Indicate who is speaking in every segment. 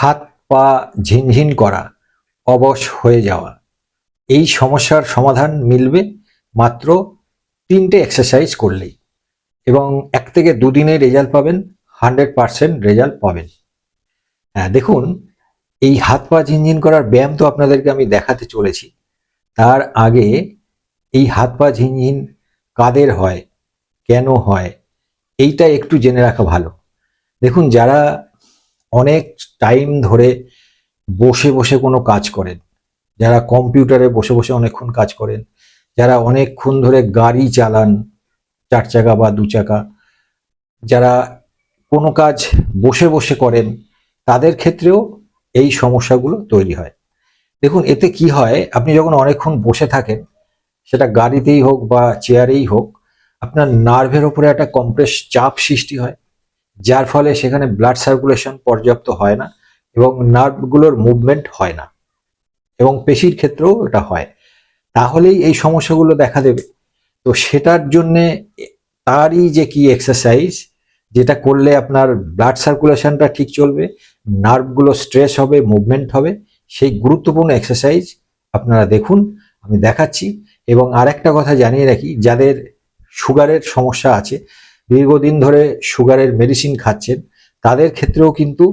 Speaker 1: হাত পা ঝিনঝিন করা, অবশ হয়ে যাওয়া। এই সমস্যার সমাধান মিলবে মাত্র তিনটে এক্সারসাইজ করলেই এবং এক থেকে দুদিনে রেজাল্ট পাবেন হান্ড্রেড পারসেন্ট রেজাল্ট পাবেন। হ্যাঁ দেখুন, এই হাত পা ঝিনঝিন করার ব্যায়াম তো আপনাদেরকে আমি দেখাতে চলেছি। তার আগে এই হাত পা ঝিনঝিন কাদের হয়, কেন হয়, এইটা একটু জেনে রাখা ভালো। দেখুন, যারা অনেক টাইম ধরে বসে বসে কোনো কাজ করেন। যারা কম্পিউটারে বসে বসে অনেকক্ষণ কাজ করেন। যারা অনেকক্ষণ ধরে গাড়ি চালান, চার চাকা বা দু চাকা। যারা কোনো কাজ বসে বসে করেন, তাদের ক্ষেত্রেও এই সমস্যাগুলো তৈরি হয়। দেখুন, এতে কি হয়, আপনি যখন অনেকক্ষণ বসে থাকেন, সেটা গাড়িতেই হোক বা চেয়ারেই হোক, আপনার নার্ভের ওপরে একটা কম্প্রেস চাপ সৃষ্টি হয়। যার ফলে সেখানে ব্লাড সার্কুলেশন পর্যাপ্ত হয় না এবং নার্ভগুলোর মুভমেন্ট হয় না এবং পেশির ক্ষেত্রেও এটা হয়। তাহলেই এই সমস্যাগুলো দেখা দেবে। তো সেটার জন্যে তারই যে কি এক্সারসাইজ যেটা করলে আপনার ব্লাড সার্কুলেশনটা ঠিক চলবে নার্ভগুলো স্ট্রেস হবে মুভমেন্ট হবে, সেই গুরুত্বপূর্ণ এক্সারসাইজ আপনারা দেখুন, আমি দেখাচ্ছি। এবং আরেকটা কথা জানিয়ে রাখি, যাদের সুগারের সমস্যা আছে দীর্ঘদিন ধরে সুগারের মেডিসিন খাচ্ছেন, তাদের ক্ষেত্রেও কিন্তু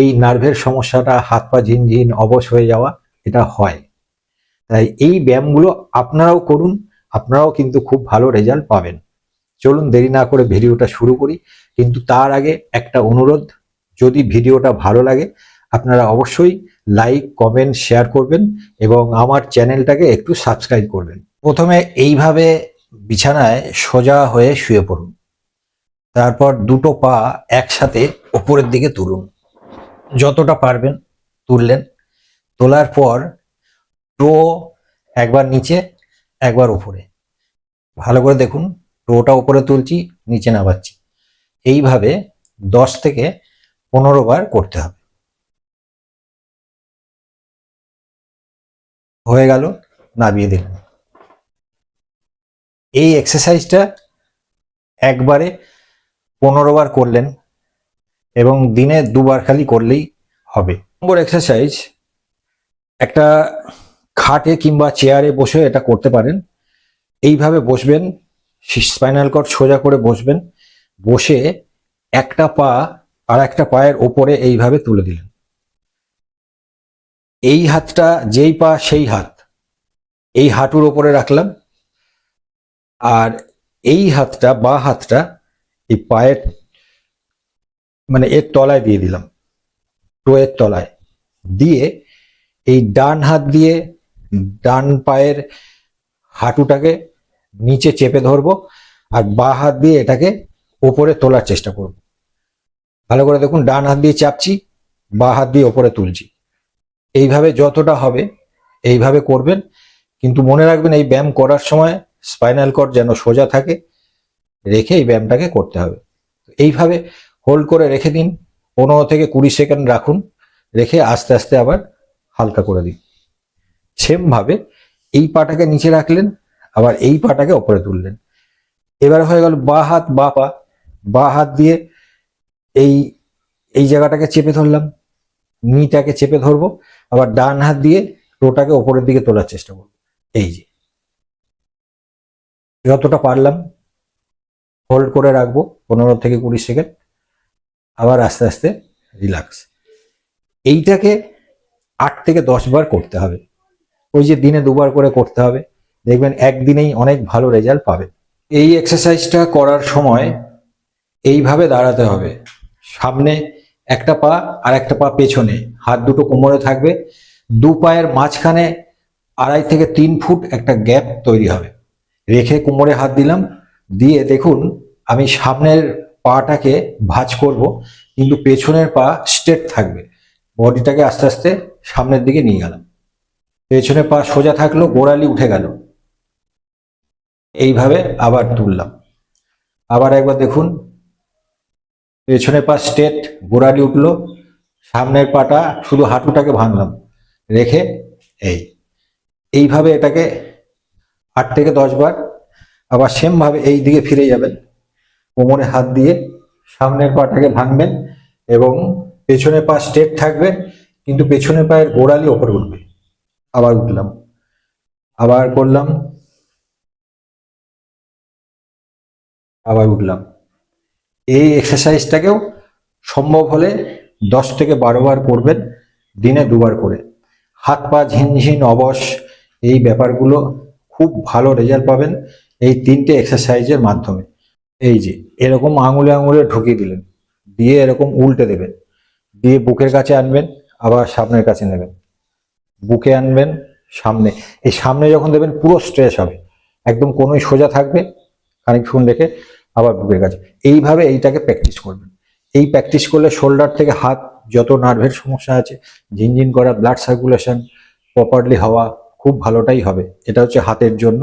Speaker 1: এই নার্ভের সমস্যাটা, হাত পা ঝিনঝিন, অবশ হয়ে যাওয়া, এটা হয়। তাই এই ব্যায়ামগুলো আপনারাও করুন, আপনারাও কিন্তু খুব ভালো রেজাল্ট পাবেন। চলুন দেরি না করে ভিডিওটা শুরু করি, কিন্তু তার আগে একটা অনুরোধ, যদি ভিডিওটা ভালো লাগে, আপনারা অবশ্যই লাইক কমেন্ট শেয়ার করবেন এবং আমার চ্যানেলটাকে একটু সাবস্ক্রাইব করবেন। প্রথমে এইভাবে বিছানায় সোজা হয়ে শুয়ে পড়ুন। তারপর দুটো পা একসাথে ওপরের দিকে তুলুন। যতটা পারবেন তুললেন। তোলার পর টো একবার নিচে, একবার উপরে। ভালো করে দেখুন, টোটা উপরে তুলছি, নিচে নামাচ্ছি। এইভাবে দশ থেকে পনেরো বার করতে হবে। হয়ে গেল, নামিয়ে দিলেন এই এক্সারসাইজটা একবারে পনেরো বার করলেন এবং দিনে দুবার খালি করলেই হবে। নম্বর এক্সারসাইজ একটা খাটে কিংবা চেয়ারে বসে এটা করতে পারেন। এইভাবে বসবেন স্পাইনাল কর্ড সোজা করে বসবেন, বসে একটা পা আর একটা পায়ের ওপরে এইভাবে তুলে দিলেন। এই হাতটা, যেই পা, সেই হাত। এই হাঁটুর ওপরে রাখলাম। আর এই হাতটা, বা হাতটা এই পায়ের মানে এর তলায় দিয়ে দিলাম। টোয়ের তলায়। দিয়ে এই ডান হাত দিয়ে ডান পায়ের হাঁটুটাকে নিচে চেপে ধরবো আর বা হাত দিয়ে এটাকে ওপরে তোলার চেষ্টা করব। ভালো করে দেখুন, ডান হাত দিয়ে চাপছি, বা হাত দিয়ে ওপরে তুলছি। এইভাবে যতটা হবে এইভাবে করবেন, কিন্তু মনে রাখবেন এই ব্যায়াম করার সময় স্পাইনাল কর্ড যেন সোজা থাকে রেখে এই ব্যায়ামটাকে করতে হবে। এইভাবে হোল্ড করে রেখে দিন, পনেরো থেকে কুড়ি সেকেন্ড রাখুন, রেখে আস্তে আস্তে আবার হালকা করে দিন। সেমভাবে এই পাটাকে নিচে রাখলেন, আবার এই পাটাকে ওপরে তুললেন। এবার হয়ে গেল বা হাত, বা পা। বা হাত দিয়ে এই এই জায়গাটাকে চেপে ধরলাম, নিটাকে চেপে ধরবো, আবার ডান হাত দিয়ে টোটাকে ওপরের দিকে তোলার চেষ্টা করব। এই যে। যতটা পারলাম হোল্ড করে রাখব পনেরো থেকে কুড়ি সেকেন্ড আবার আস্তে আস্তে রিল্যাক্স এইটাকে আট থেকে দশ বার করতে হবে। ওই যে দিনে দুবার করে করতে হবে। দেখবেন একদিনেই অনেক ভালো রেজাল্ট পাবে। এই এক্সারসাইজটা করার সময় এইভাবে দাঁড়াতে হবে। সামনে একটা পা আর একটা পা পেছনে। হাত দুটো কোমরে থাকবে। দু পায়ের মাঝখানে আড়াই থেকে তিন ফুট একটা গ্যাপ তৈরি হবে। রেখে কোমরে হাত দিলাম। দিয়ে দেখুন, আমি সামনের পাটাকে ভাঁজ করব, কিন্তু পেছনের পা স্ট্রেট থাকবে। বডিটাকে আস্তে আস্তে সামনের দিকে নিয়ে গেলাম। পেছনে পা সোজা থাকল, গোড়ালি উঠে গেল। এইভাবে আবার তুললাম। আবার একবার দেখুন পেছনে পা স্ট্রেট, গোড়ালি উঠল, সামনের পাটা শুধু হাঁটুটাকে ভাঙলাম। রেখে এই, এইভাবে এটাকে আট থেকে দশ বার আবার সেমভাবে এই দিকে ফিরে যাবেন। কোমরে হাত দিয়ে সামনের পাটাকে ভাঙবেন এবং পেছনের পা স্ট্রেট থাকবে, কিন্তু পেছনে পায়ের গোড়ালি ওপরে উঠবে। আবার উঠলাম। আবার করলাম। আবার উঠলাম। এই এক্সারসাইজটাকেও সম্ভব হলে দশ থেকে বারো বার করবেন, দিনে দুবার করে। হাত পা ঝিনঝিন অবশ, এই ব্যাপারগুলো খুব ভালো রেজাল্ট পাবেন। এই তিনটে এক্সারসাইজের মাধ্যমে। এই যে, এরকম আঙুলে আঙুলে ঢুকিয়ে দিলেন, দিয়ে এরকম উল্টে দেবেন, দিয়ে বুকের কাছে আনবেন, আবার সামনের কাছে নেবেন। বুকে আনবেন, সামনে, এই সামনে যখন দেবেন পুরো স্ট্রেস হবে, একদম কোনোই সোজা থাকবে, খানিকক্ষণ রেখে আবার বুকের কাছে। এইভাবে এইটাকে প্র্যাকটিস করবেন। এই প্র্যাকটিস করলে শোল্ডার থেকে হাত, যত নার্ভের সমস্যা আছে, ঝিনঝিন করা ব্লাড সার্কুলেশন প্রপারলি হওয়া, খুব ভালোটাই হবে। এটা হচ্ছে হাতের জন্য